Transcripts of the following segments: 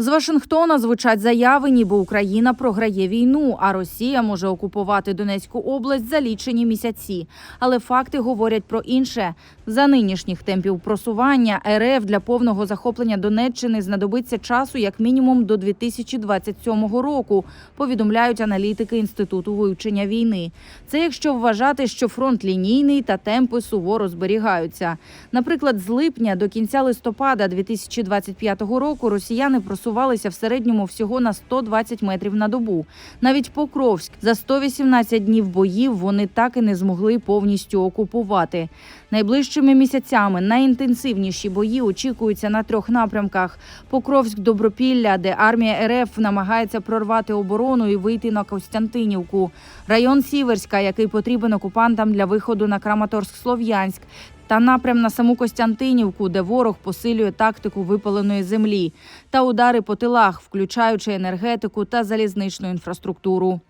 З Вашингтона звучать заяви, ніби Україна програє війну, а Росія може окупувати Донецьку область за лічені місяці. Але факти говорять про інше. За нинішніх темпів просування РФ для повного захоплення Донеччини знадобиться часу як мінімум до 2027 року. Повідомляють аналітики інституту вивчення війни. Це якщо вважати, що фронт лінійний та темпи суворо зберігаються. Наприклад, з липня до кінця листопада 2025 року росіяни просувалися в середньому всього на 120 метрів на добу. Навіть Покровськ за 118 днів боїв вони так і не змогли повністю окупувати. Найближчими місяцями найінтенсивніші бої очікуються на трьох напрямках: Покровськ, Добропілля, де армія РФ намагається прорвати оборону і вийти на Костянтинівку, район Сіверська, який потрібен окупантам для виходу на Краматорськ-Слов'янськ, та напрям на саму Костянтинівку, де ворог посилює тактику випаленої землі, та удари по тилах, включаючи енергетику та залізничну інфраструктуру.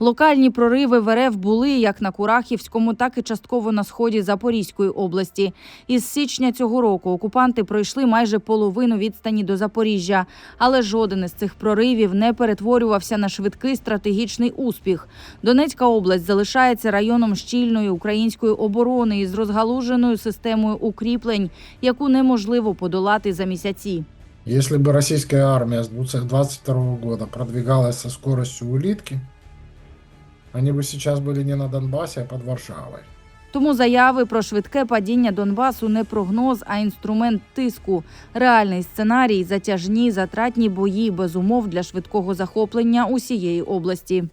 Локальні прориви в РФ були як на Курахівському, так і частково на сході Запорізької області. Із січня цього року окупанти пройшли майже половину відстані до Запоріжжя, але жоден із цих проривів не перетворювався на швидкий стратегічний успіх. Донецька область залишається районом щільної української оборони із розгалуженою системою укріплень, яку неможливо подолати за місяці. Если бы российская армия с 2022 года продвигалась со скоростью улитки, они бы сейчас были не на Донбасі, а під Варшавою. Тому заяви про швидке падіння Донбасу не прогноз, а інструмент тиску. Реальний сценарій затяжні затратні бої без умов для швидкого захоплення усієї області.